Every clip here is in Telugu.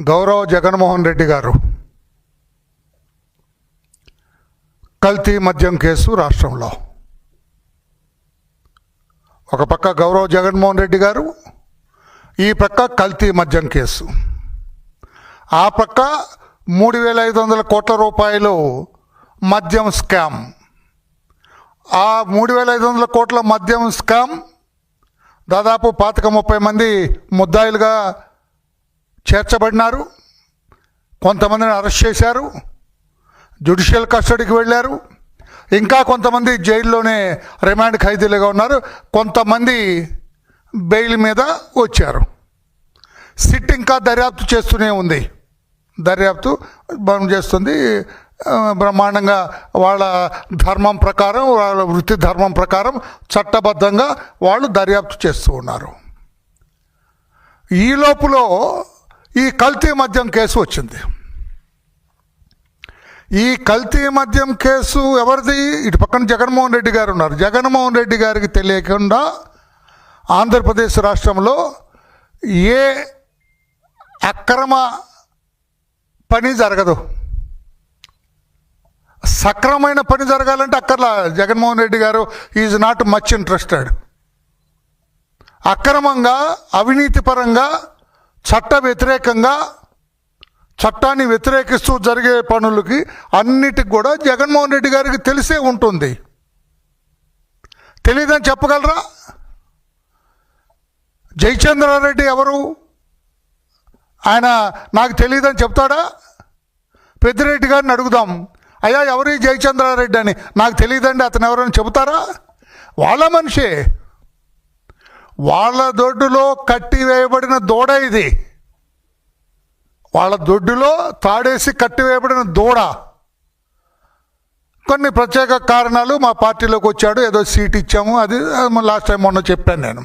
గౌరవ జగన్మోహన్ రెడ్డి గారు. కల్తీ మద్యం కేసు రాష్ట్రంలో. ఒక పక్క గౌరవ జగన్మోహన్ రెడ్డి గారు ఈ పక్క కల్తీ మద్యం కేసు. ఆ పక్క మూడు వేల ఐదు వందల కోట్ల రూపాయలు మద్యం స్కామ్. ఆ మూడు వేల ఐదు వందల కోట్ల మద్యం స్కామ్ దాదాపు పాతిక ముప్పై మంది ముద్దాయిలుగా చేర్చబడినారు. కొంతమందిని అరెస్ట్ చేశారు. జ్యుడిషియల్ కస్టడీకి వెళ్ళారు. ఇంకా కొంతమంది జైల్లోనే రిమాండ్ ఖైదీలుగా ఉన్నారు. కొంతమంది బెయిల్ మీద వచ్చారు. సిట్ ఇంకా దర్యాప్తు చేస్తూనే ఉంది. దర్యాప్తు మనం చేస్తుంది. బ్రహ్మాండంగా వాళ్ళ ధర్మం ప్రకారం వాళ్ళ వృత్తి ధర్మం ప్రకారం చట్టబద్ధంగా వాళ్ళు దర్యాప్తు చేస్తూ ఉన్నారు. ఈ లోపులో ఈ కల్తీ మద్యం కేసు వచ్చింది. ఈ కల్తీ మద్యం కేసు ఎవరిది? ఇటు పక్కన జగన్మోహన్ రెడ్డి గారు ఉన్నారు. జగన్మోహన్ రెడ్డి గారికి తెలియకుండా ఆంధ్రప్రదేశ్ రాష్ట్రంలో ఏ అక్రమ పని జరగదు. సక్రమైన పని జరగాలంటే అక్కర్లా. జగన్మోహన్ రెడ్డి గారు ఈజ్ నాట్ మచ్ ఇంట్రెస్టెడ్. అక్రమంగా అవినీతిపరంగా చట్ట వ్యతిరేకంగా చట్టాన్ని వ్యతిరేకిస్తూ జరిగే పనులకి అన్నిటికి కూడా జగన్మోహన్ రెడ్డి గారికి తెలిసే ఉంటుంది. తెలియదని చెప్పగలరా? జయచంద్రారెడ్డి ఎవరు? ఆయన నాకు తెలియదని చెప్తాడా? పెద్దిరెడ్డి గారిని అడుగుదాం. అయ్యా ఎవరి జయచంద్రారెడ్డి అని? నాకు తెలియదండి అతను ఎవరని చెబుతారా? వాళ్ళ మనిషే. వాళ్ళ దొడ్డులో కట్టి వేయబడిన దూడ ఇది. వాళ్ళ దొడ్డులో తాడేసి కట్టివేయబడిన దూడ. కొన్ని ప్రత్యేక కారణాలు మా పార్టీలోకి వచ్చాడు ఏదో సీట్ ఇచ్చాము అది అది లాస్ట్ టైం మొన్న చెప్పాను నేను.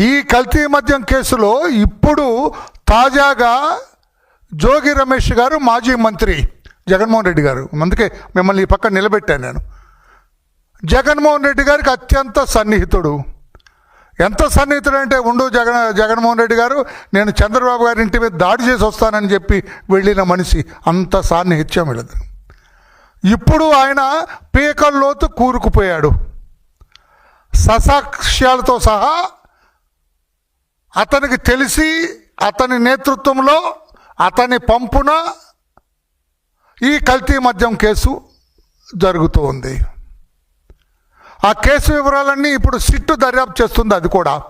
ఈ కల్తీ మద్యం కేసులో ఇప్పుడు తాజాగా జోగి రమేష్ గారు మాజీ మంత్రి జగన్మోహన్ రెడ్డి గారు. అందుకే మిమ్మల్ని ఈ పక్క నిలబెట్టాను నేను. జగన్మోహన్ రెడ్డి గారికి అత్యంత సన్నిహితుడు. ఎంత సన్నిహితుడంటే ఉండు జగన్ జగన్మోహన్ రెడ్డి గారు నేను చంద్రబాబు గారి ఇంటి మీద దాడి చేసి వస్తానని చెప్పి వెళ్ళిన మనిషి అంత సాన్నిహిత్యం వెళ్ళదు. ఇప్పుడు ఆయన పీకల్లోతు కూరుకుపోయాడు. ససాక్ష్యాలతో సహా అతనికి తెలిసి అతని నేతృత్వంలో అతని పంపున ఈ కల్తీ మద్యం కేసు జరుగుతూ ఉంది ఆ కేసు వివరాలన్నీ ఇప్పుడు సిట్టు దర్యాప్తు చేస్తుంది అది కూడా.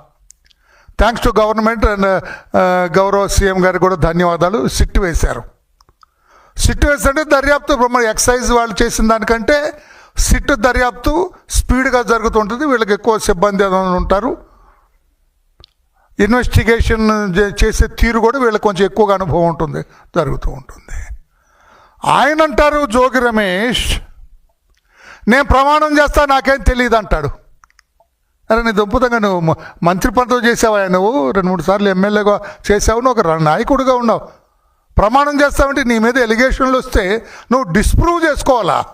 థ్యాంక్స్ టు గవర్నమెంట్ అండ్ గౌరవ సీఎం గారికి కూడా ధన్యవాదాలు. సిట్టు వేశారు. సిట్టు వేసంటే దర్యాప్తు బ్రహ్మ ఎక్సైజ్ వాళ్ళు చేసిన దానికంటే సిట్టు దర్యాప్తు స్పీడ్గా జరుగుతుంటుంది. వీళ్ళకి ఎక్కువ సిబ్బంది ఉంటారు. ఇన్వెస్టిగేషన్ చే- చేసే తీరు కూడా వీళ్ళకి కొంచెం ఎక్కువగా అనుభవం ఉంటుంది జరుగుతూ ఉంటుంది. ఆయన అంటారు జోగి రమేష్ నేను ప్రమాణం చేస్తా నాకేం తెలియదు అంటాడు. అరే నీ దుంపుతంగా నువ్వు మ- మంత్రి పదవి చేసావా? నువ్వు రెండు మూడు సార్లు ఎమ్మెల్యేగా చేసావు నువ్వు ఒక ర- నాయకుడిగా ఉన్నావు. ప్రమాణం చేస్తావంటే నీ మీద ఎలిగేషన్లు వస్తే నువ్వు డిస్ప్రూవ్ చేసుకోవాలా?